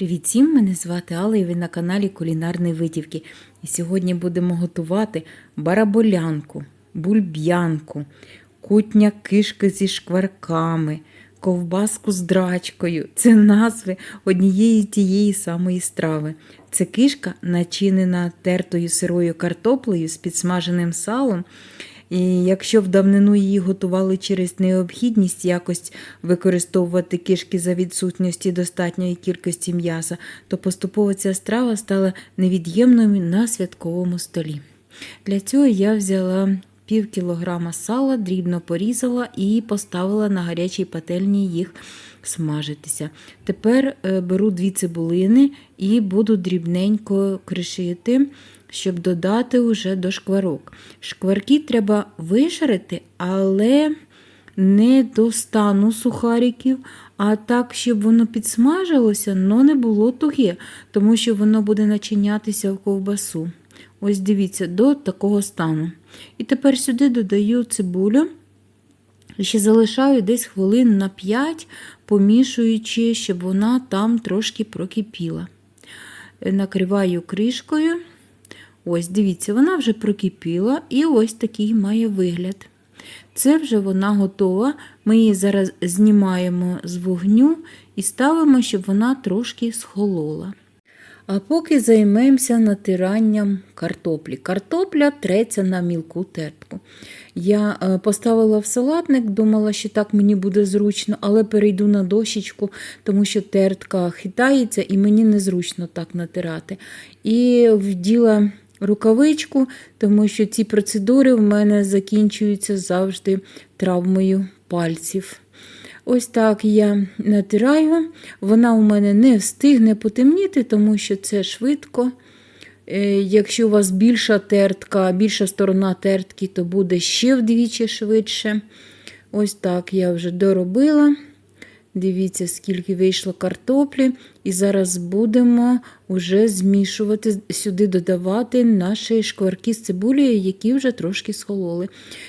Привіт всім! Мене звати Алла і ви на каналі Кулінарної Витівки. І сьогодні будемо готувати бараболянку, бульб'янку, кутня кишки зі шкварками, ковбаску з драчкою. Це назви однієї тієї самої страви. Це кишка, начинена тертою сирою картоплею з підсмаженим салом. І якщо в давнину її готували через необхідність якось використовувати кишки за відсутності достатньої кількості м'яса, то поступово ця страва стала невід'ємною на святковому столі. Для цього я взяла пів кілограма сала, дрібно порізала і поставила на гарячій пательні їх смажитися. Тепер е, беру дві цибулини і буду дрібненько кришити щоб додати уже до шкварок. Шкварки треба вишарити, але не до стану сухариків, а так, щоб воно підсмажилося, але не було туге, тому що воно буде начинятися в ковбасу. Ось дивіться, до такого стану. І тепер сюди додаю цибулю. Ще залишаю десь хвилин на 5, помішуючи, щоб вона там трошки прокипіла. Накриваю кришкою. Ось, дивіться, вона вже прокипіла і ось такий має вигляд. Це вже вона готова. Ми її зараз знімаємо з вогню і ставимо, щоб вона трошки схолола. А поки займемося натиранням картоплі. Картопля треться на мілку тертку. Я е, поставила в салатник, думала, що так мені буде зручно, але перейду на дощечку, тому що тертка хитається і мені незручно так натирати. І вділа рукавичку, тому що ці процедури в мене закінчуються завжди травмою пальців. Ось так я натираю. Вона у мене не встигне потемніти, тому що це швидко. Е, якщо у вас більша тертка, більша сторона тертки, то буде ще вдвічі швидше. Ось так я вже доробила. Дивіться, скільки вийшло картоплі. І зараз будемо вже змішувати, сюди додавати наші шкварки з цибулею, які вже трошки схололи.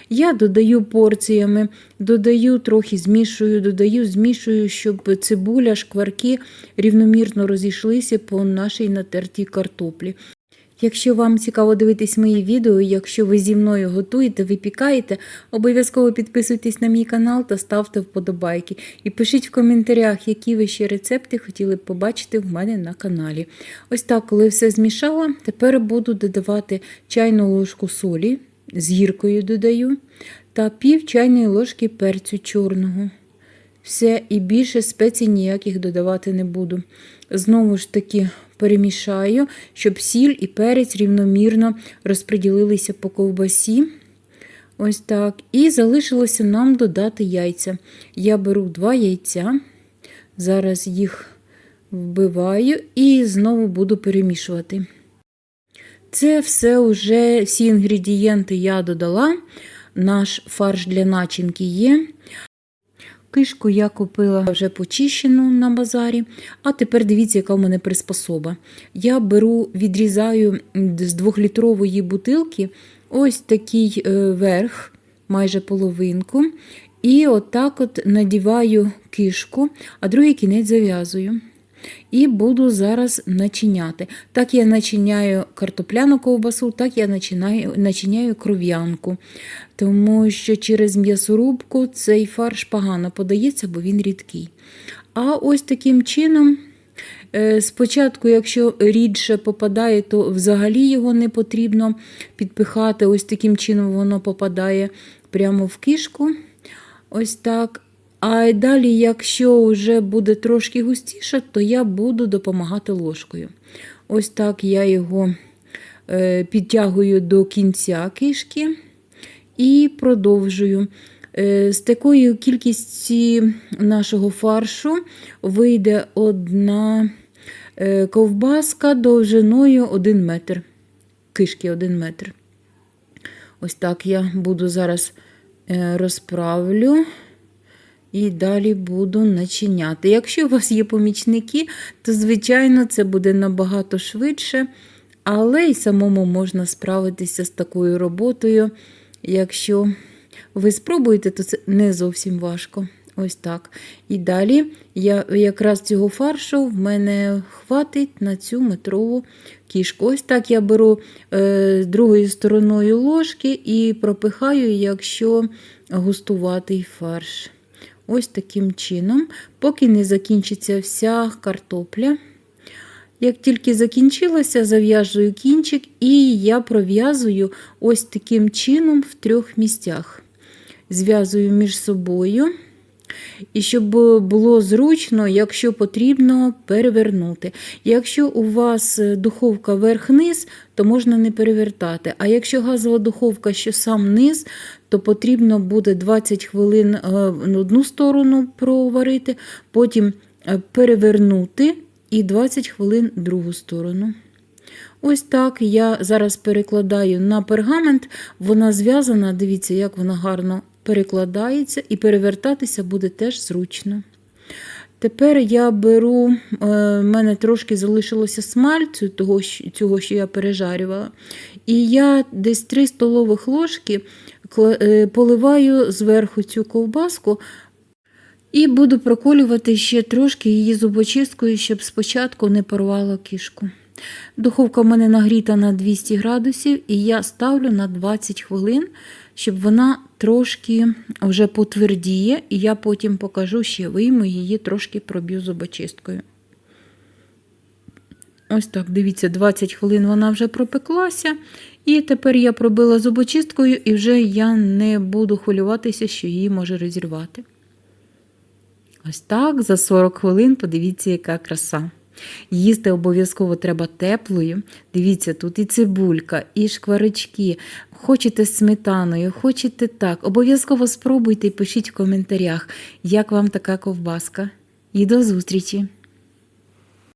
Я додаю порціями, додаю трохи змішую, додаю, змішую, щоб цибуля, шкварки рівномірно розійшлися по нашій натертій картоплі. Якщо вам цікаво дивитись мої відео, якщо ви зі мною готуєте, випікаєте, обов'язково підписуйтесь на мій канал та ставте вподобайки. І пишіть в коментарях, які ви ще рецепти хотіли б побачити в мене на каналі. Ось так, коли все змішала, тепер буду додавати чайну ложку солі, з гіркою додаю, та пів чайної ложки перцю чорного. Все, і більше спецій ніяких додавати не буду. Знову ж таки перемішаю, щоб сіль і перець рівномірно розподілилися по ковбасі. Ось так. І залишилося нам додати яйця. Я беру два яйця, зараз їх вбиваю і знову буду перемішувати. Це все вже всі інгредієнти я додала. Наш фарш для начинки є. Кишку я купила вже почищену на базарі. А тепер дивіться, яка в мене приспособа. Я беру, відрізаю з двохлітрової бутилки ось такий е, верх, майже половинку. І отак от надіваю кишку, а другий кінець зав'язую. І буду зараз начиняти. Так я начиняю картопляну ковбасу, так я начиняю, начиняю кров'янку. Тому що через м'ясорубку цей фарш погано подається, бо він рідкий. А ось таким чином. е, Спочатку, якщо рідше попадає, то взагалі його не потрібно підпихати. Ось таким чином воно попадає прямо в кишку. Ось так. А далі, якщо вже буде трошки густіше, то я буду допомагати ложкою. Ось так я його е, підтягую до кінця кишки і продовжую. Е, з такої кількості нашого фаршу вийде одна е, ковбаска довжиною 1 метр. Кишки 1 метр. Ось так я буду зараз розправлю. І далі буду начиняти. Якщо у вас є помічники, то, звичайно, це буде набагато швидше, але й самому можна справитися з такою роботою. Якщо ви спробуєте, то це не зовсім важко. Ось так. І далі я, якраз цього фаршу в мене хватить на цю метрову кішку. Ось так я беру е, другою стороною ложки і пропихаю, якщо густуватий фарш. Ось таким чином, поки не закінчиться вся картопля. Як тільки закінчилася, зав'яжую кінчик і я пров'язую ось таким чином в трьох місцях. Зв'язую між собою. І щоб було зручно, якщо потрібно, перевернути. Якщо у вас духовка верх-низ, то можна не перевертати. А якщо газова духовка, що сам низ, то потрібно буде 20 хвилин е, одну сторону проварити, потім е, перевернути і 20 хвилин другу сторону. Ось так я зараз перекладаю на пергамент, вона зв'язана, дивіться, як вона гарно перекладається, і перевертатися буде теж зручно. Тепер я беру, е, в мене трошки залишилося смальцю, того, цього, що я пережарювала. І я десь 3 столових ложки е, поливаю зверху цю ковбаску. І буду проколювати ще трошки її зубочисткою, щоб спочатку не порвало кішку. Духовка в мене нагріта на 200 градусів, і я ставлю на 20 хвилин, щоб вона трошки вже потвердіє, і я потім покажу ще вийму її, трошки проб'ю зубочисткою. Ось так, дивіться, 20 хвилин вона вже пропеклася. І тепер я пробила зубочисткою, і вже я не буду хвилюватися, що її може розірвати. Ось так, за 40 хвилин, подивіться, яка краса. Їсти обов'язково треба теплою. Дивіться, тут і цибулька, і шкварички. Хочете сметаною, хочете так. Обов'язково спробуйте і пишіть в коментарях, як вам така ковбаска. І до зустрічі!